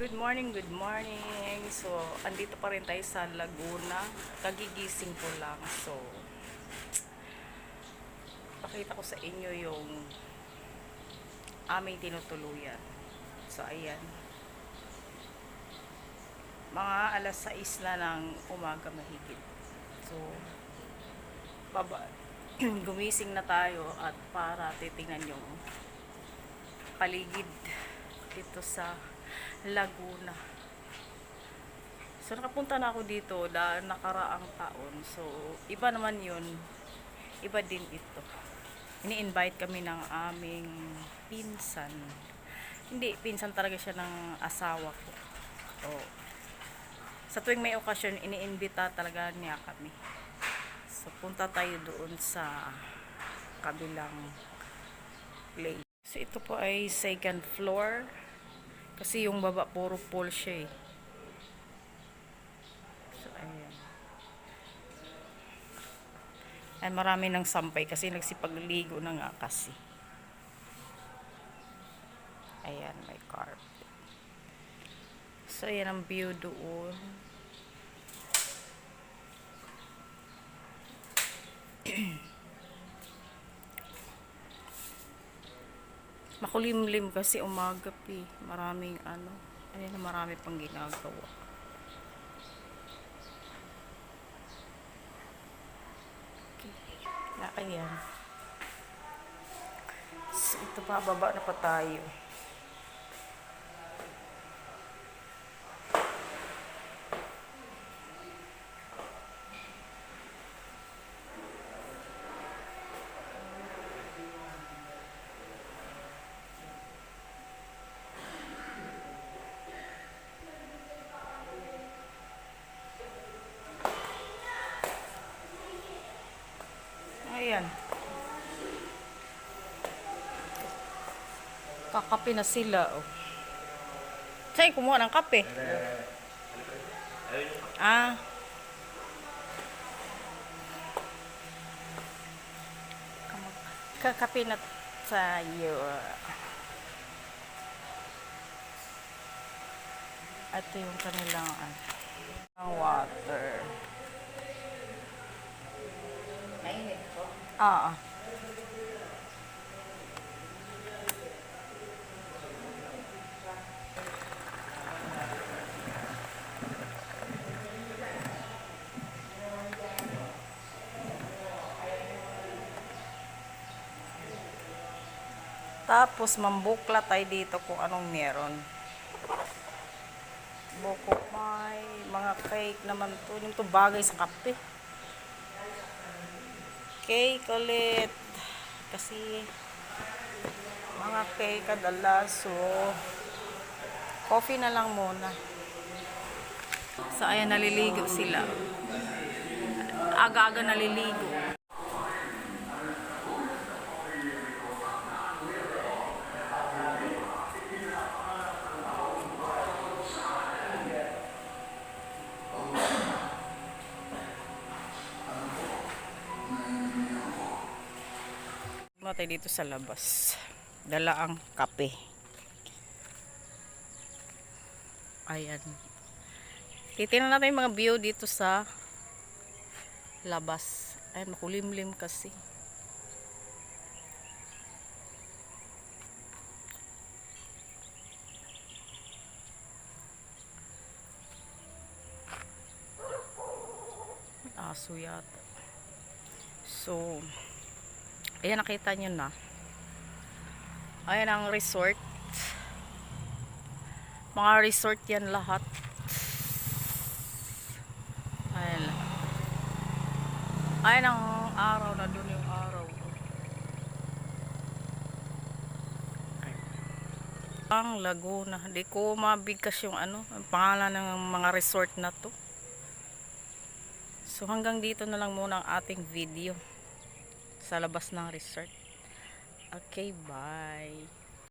Good morning, good morning. So, andito pa rin tayo sa Laguna. Kagigising ko lang. So, pakita ko sa inyo yung aming tinutuluyan. So, ayan. Mga alas 6 na ng umaga mahigit. So, baba, gumising na tayo at para titingnan yung paligid dito sa Laguna. So nakapunta na ako dito da nakaraang taon. So iba naman 'yun. Iba din ito. Ini-invite kami ng aming pinsan. Hindi, pinsan talaga siya ng asawa ko. Oh. Sa tuwing may okasyon, iniimbita talaga niya kami. So punta tayo doon sa kabilang place. So ito po ay second floor. Kasi yung baba puro pool siya eh. So ayan. Ay marami ng sampay kasi nagsipagligo na nga kasi. Ayan, may carpet. So ayan ang view doon. Makulimlim kasi umaga pi. Maraming ano. Ayan na marami pang ginagawa. Okay. Na, ayan. So, ito pa, baba na pa tayo. Ayan. Kakape na sila, oh. Sa'yo, kumuha ng kape. Ah. Kakape na tayo. Ito yung kanilang ang water. Ah. Tapos mambukla tayo dito kung anong meron. Buko may mga cake naman to. Yung to bagay sa kape cake ulit. Kasi mga cake kadalas. So, coffee na lang muna. So, ayan, naliligo sila. Aga-aga naliligo. Tayo dito sa labas. Dala ang kape. Ayan. Titingnan natin yung mga view dito sa labas. Ayan, makulimlim kasi. Aso yata. So, Ayan, nakita nyo na. Ayan ang resort. Mga resort yan lahat. Ayan. Ayan ang araw na doon yung araw. Ang Laguna. Hindi ko mabigkas yung ano, ang pangalan ng mga resort na to. So hanggang dito na lang muna ang ating video sa labas ng resort. Okay, bye.